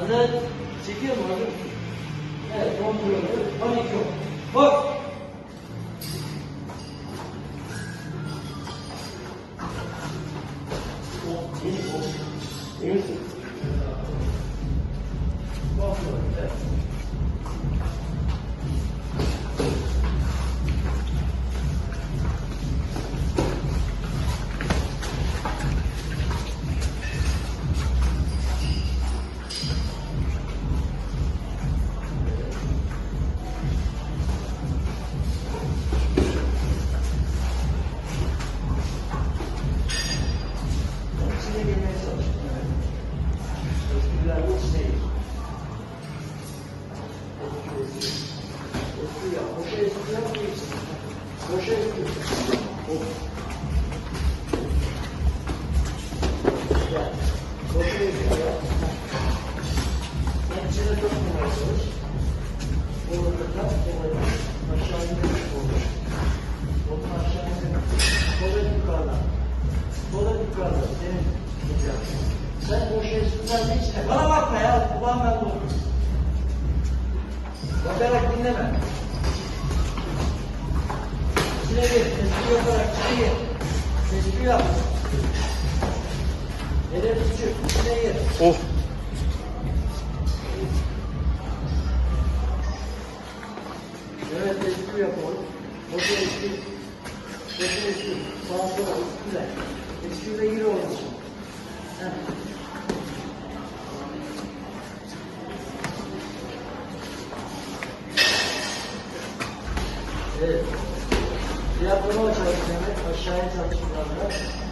Hazret çekiyor mu? Evet, 10 kilo, 12 kilo. Bak! Bana bakma ya. Kulağım ben bunu. Bakarak dinleme. Gir. Espri yaparak gir. Espri yap. Hedef küçük. Gir. Oh. Evet, espri yapalım. Boşa espri. Boşa espri. Sağa sola espriler. Espriyle gir oğlum. Heh. Evet. Diyaframı açalım Mehmet. Aşağıya çalışmalarla.